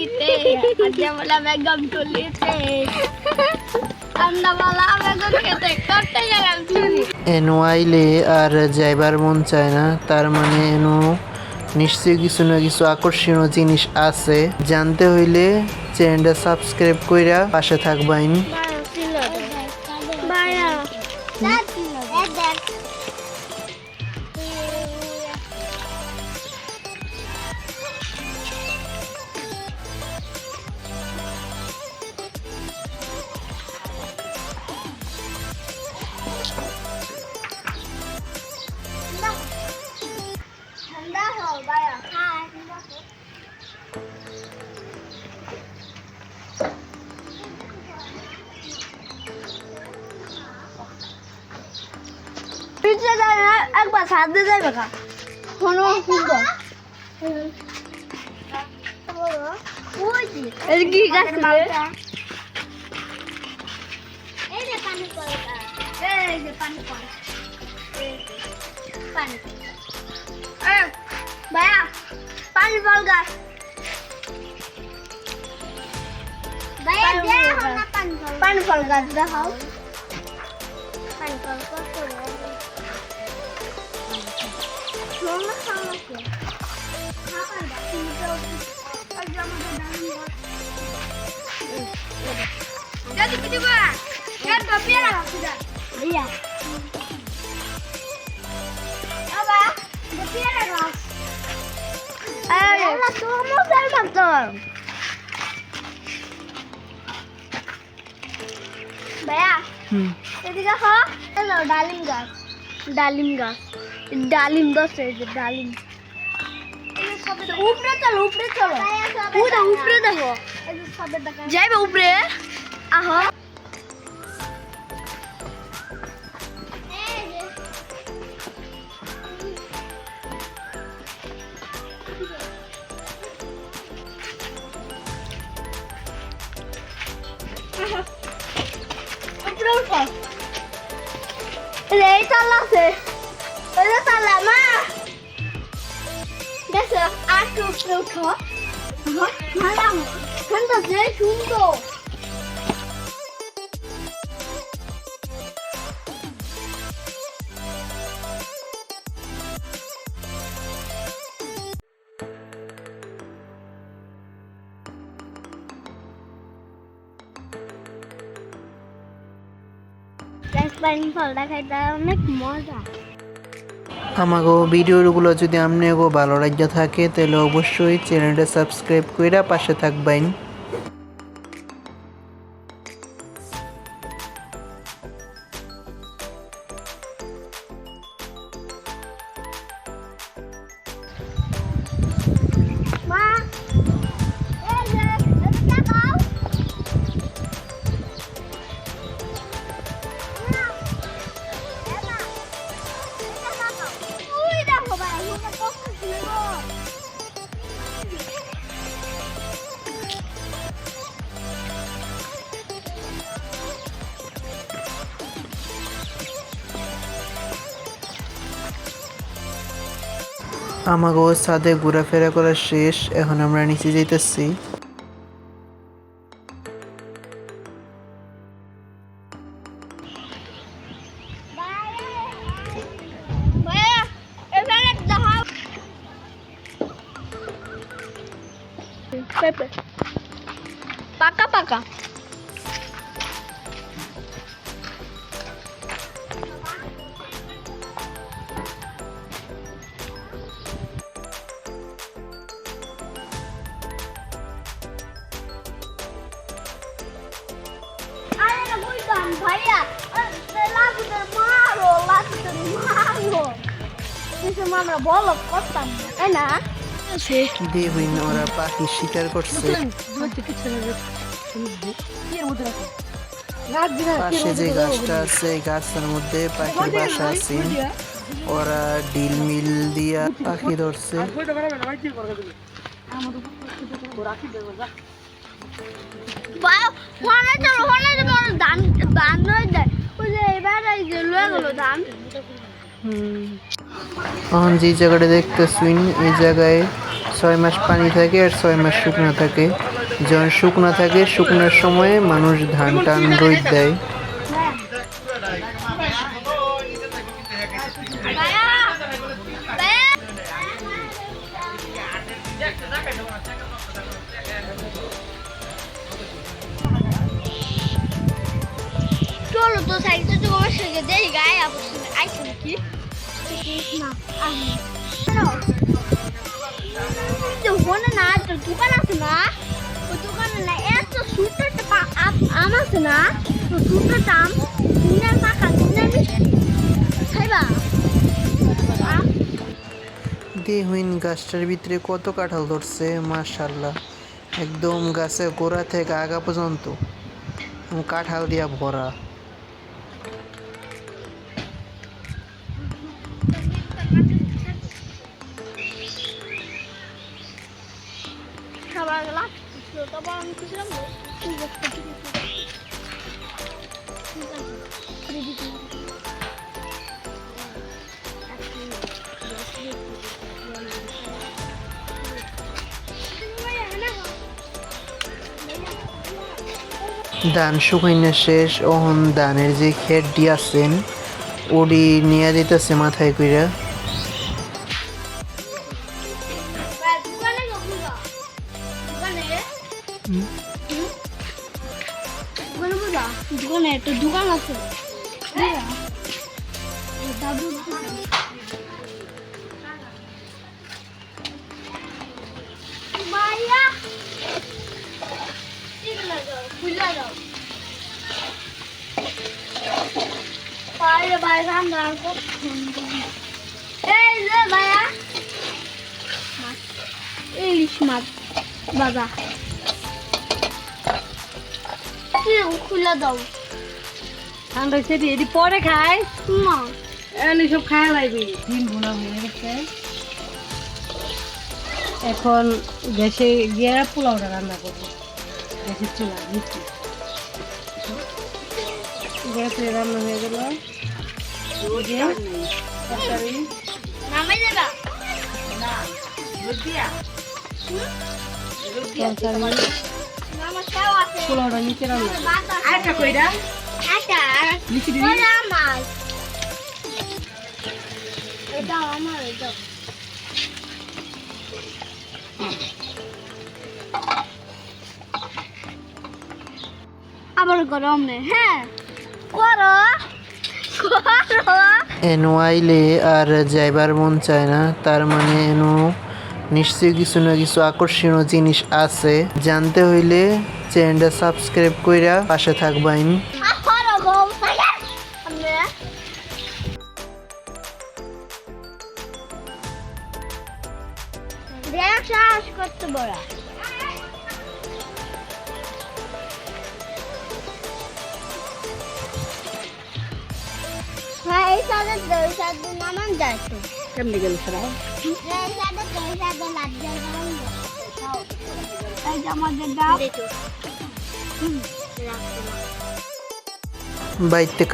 ও লুলিতে আজকে বলা বেগম টুলিতে আমরা বলা বেগম খেতে করতে গেলাম চুরি এনু আইলে আর যাইবার মন চায় না তার মানে এনু নিশ্চয়ই কিছু না কিছু আকর্ষণীয় জিনিস আছে জানতে হইলে চ্যানেলটা সাবস্ক্রাইব কইরা পাশে থাকবাইন পিছে যায় না একবার সাথে যাবে কা কোনো সুন্দর এর কি গাছ এই যে পানি পড়ে। এই যে পানি পড়ে পানি এই ভাইয়া পানি গাছ ভাইয়া দেখো না পানি ফল পানি ফল গাছ দেখাও। পানি কত Yoluna kalmak yok. Ne aja mau de olsun. Jadi kita buat. Kan kopi lah sudah. Iya. Apa? Kopi lah mas. Ayo. Allah tuh mau. Bayar. Hmm. Jadi kah? kalau dalim gas. ডালিম গাছ এই যে ডালিম উপরে চলো উপরে চলো পুরো উপরে দেখো যাইবে উপরে আহ উপরে উঠো এই তালা আছে এই যে তালা মা দেখো আর একটু উপরে উঠো ভালো ঠান্ডা যে সুন্দর আমাগো ভিডিওগুলো যদি আপনি ভালো লাগে থাকে তাহলে অবশ্যই চ্যানেলটা সাবস্ক্রাইব কইরা পাশে থাকবাইন আমাগো ছাদে ঘোরাফেরা করা শেষ এখন আমরা নিচে যাইতেছি। ভাইয়া এখানে ভাইয়া লাগুতে মারো লাগুতে মারো। কিছু আমরা বলো করতাম না তাই না? ওরা পাখি শিকার করছে। পাশে যে গাছটা আছে এই গাছটার মধ্যে পাখির বাসা আছে। ওরা ডিল মিল দিয়া পাখি ধরছে। ফোনে চলো ফোনে তোমার ধান ধান হয়ে যায়। ওই যে এবার লয়ে গেল ধান এখন যে জায়গাটা দেখতেছুন এই জায়গায় ছয় মাস পানি থাকে আর ছয় মাস শুকনো থাকে। যখন শুকনো থাকে শুকনোর সময়ে মানুষ ধান টান রোদ দেয়। ভাইয়া ভাইয়া চলো তো, সাইকেল তো আমার সঙ্গে দেই, গায়ে আইছে নাকি না আমি তো হনে না তো দোকান আছে না? ওই দোকানে না, এত ছোট্ট একটা আম- আছে না? তো ছোট্ট আম দিনের পাকা দিনের মিষ্টি। খাইবা? আম দেহুইন গাছটার ভিতরে কত কাঁঠাল ধরছে মাশাল্লাহ একদম গাছে গোড়া থেকে আগা পর্যন্ত। কাঁঠাল দিয়া ভরা। রেডি ধান শুকাইনা শেষ ওহন ধানের যে খেরটি আছেন ওডি নিয়ে দিতেছে মাথায় কইরা। দোকানে একটা দোকান আছে খুলে দাও বাইরে আমরা এই যে ভাইয়া। ইলিশ মাছ বাবা। খুলে দাও। ঠান্ডা এটি পরে খায় না। এনে সব খায় লাগবে। ডিম ভুনা হয়ে গেছে। এখন গ্যাসে গিয়ে পোলাওটা রান্না করব। গ্যাসের চুলা মিষ্টি। গ্যাসে রান্না হয়ে গেল। যে তরকারি? পোলাওটা নিচে রান্না। লিখে দিবি। আমার। এটা আবার গরম নেই হ্যাঁ। করো? করো? এনো আইলে আর যাইবার মন চায় না। তার মানে এনো নিশ্চয়ই কিছু না কিছু আকর্ষণীয় জিনিস আছে। জানতে হইলে চ্যানেলটা সাবস্ক্রাইব কইরা পাশে আমরা? দেখ সাহস করতে বড়। কেমনি গেল সারা?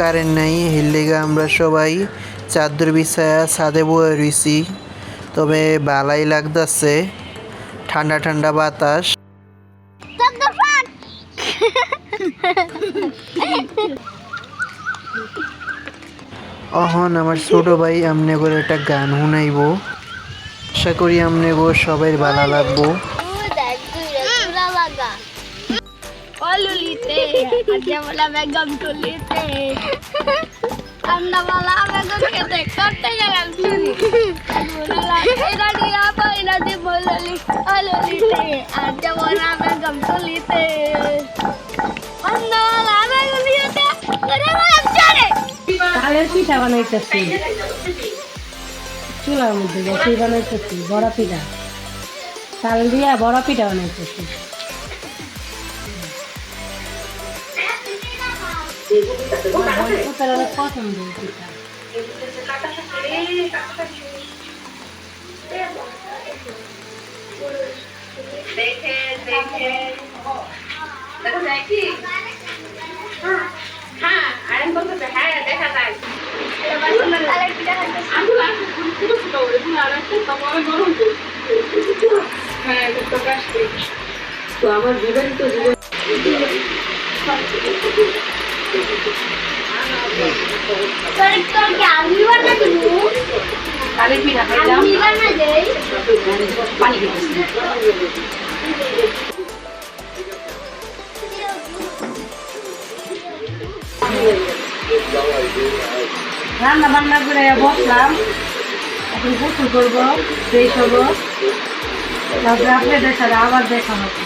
কারেন্ট নাই হিল্লেগা আমরা সবাই চাদর বিছায়া ছাদে বয়ে রইছি। তবে বালাই লাগতাছে ঠান্ডা ঠান্ডা বাতাস। অহন আমার ছোট ভাই আমনে করে একটা গান শুনাইব। আশা করি আমনে গো সবাই ভালো লাগবো। অলুলিতে তালের পিঠা বানাইতেছি। চুলার মধ্যে গ্যাসে বানাইতেছি বড় পিঠা। চাল দিয়া বড় পিঠা বানাইতেছি। পছন্দ পিঠা। তাহলে পিঠা খাইতে তো আমার বিবাহিত জীবন তোর তোর কি আমি বানা দিব কালী পিঠা খাইলাম আমি বানা দেই পানি রান্না বান্না করে বসলাম। এখন গোসল করব ফ্রেশ হব তারপরে আপনাদের সাথে আবার দেখা হবে।